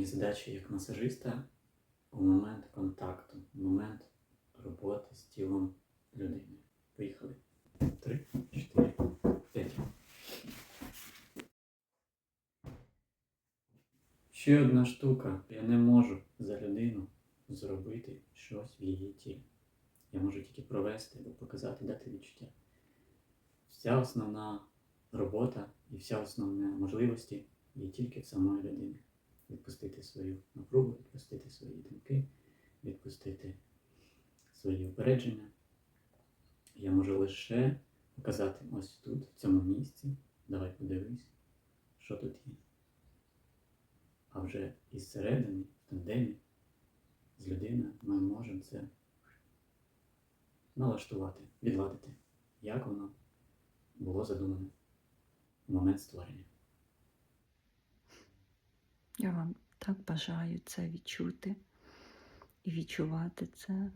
мої задачі як масажиста у момент контакту, у момент роботи з тілом людини. Поїхали. Три, чотири, п'ять. Ще одна штука. Я не можу за людину зробити щось в її тілі. Я можу тільки провести або показати, дати відчуття. Вся основна робота і вся основна можливості є тільки в самої людини. Відпустити свою напругу, відпустити свої думки, відпустити свої упередження. Я можу лише показати ось тут, в цьому місці. Давай подивись, що тут є. А вже із середини, в тандемі, з людиною ми можемо це налаштувати, відладити, як воно було задумане в момент створення. Я вам так бажаю це відчути і відчувати це